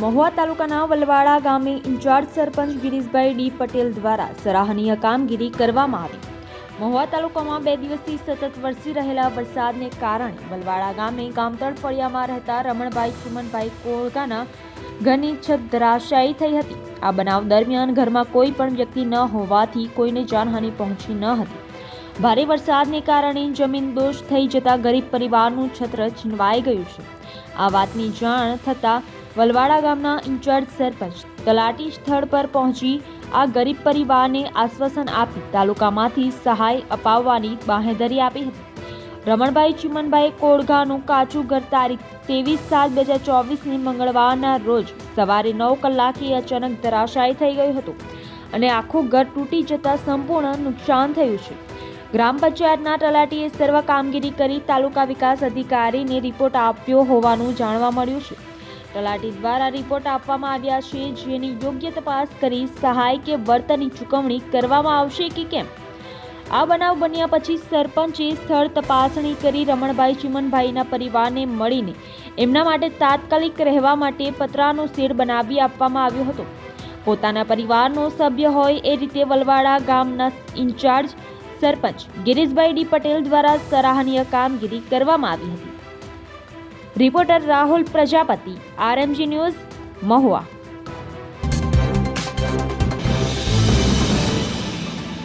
મહુવા તાલુકાના વલવાડા ગામે in charge sarpanch Girishbhai D Patel દ્વારા સરાહનીય કામગીરી કરવામાં આવી. મહુવા તાલુકામાં બે દિવસથી સતત વરસી રહેલા વરસાદને કારણે વલવાડા ગામે ગામતળ ફળિયામાં રહેતા રમણભાઈ ચુમનભાઈ કોળગાના ઘરની છત ધરાશાયી થઈ હતી. આ બનાવ દરમિયાન ઘરમાં કોઈ પણ વ્યક્તિ ન હોવાથી કોઈને જાનહાનિ પહોંચી ન હતી. ભારે વરસાદને કારણે જમીન દોષ થઈ જતા ગરીબ પરિવારનું છત્ર છીનવાઈ ગયું છે. આ વાતની જાણ થતાં વલવાડા ગામના ઇન્ચાર્જ સરપંચ તલાટી સ્થળ પર પહોંચી આ ગરીબ પરિવારને આશ્વાસન આપી તાલુકામાંથી સહાય અપાવવાની બાંહેધરી આપી હતી. રમણભાઈ ચિમનભાઈ કોળગાનું કાચું ઘર તારીખ ત્રેવીસ સાત બે હજાર ચોવીસની મંગળવારના રોજ સવારે નવ કલાકે અચાનક ધરાશાયી થઈ ગયું હતું અને આખું ઘર તૂટી જતાં સંપૂર્ણ નુકસાન થયું છે. ગ્રામ પંચાયતના તલાટીએ સર્વ કામગીરી કરી તાલુકા વિકાસ અધિકારીને રિપોર્ટ આપ્યો હોવાનું જાણવા મળ્યું છે. તલાટી દ્વારા રિપોર્ટ આપવામાં આવ્યા છે, જેની યોગ્ય તપાસ કરી સહાય કે વળતરની ચૂકવણી કરવામાં આવશે કે કેમ? આ બનાવ બન્યા પછી સરપંચે સ્થળ તપાસણી કરી રમણભાઈ ચિમનભાઈના પરિવારને મળીને એમના માટે તાત્કાલિક રહેવા માટે પતરાનો શેડ બનાવી આપવામાં આવ્યો હતો. પોતાના પરિવારનો સભ્ય હોય એ રીતે વલવાડા ગામના ઇન્ચાર્જ સરપંચ ગિરીશભાઈ ડી પટેલ દ્વારા સરાહનીય કામગીરી કરવામાં આવી હતી. Reporter Rahul Prajapati RMG news Mahuva.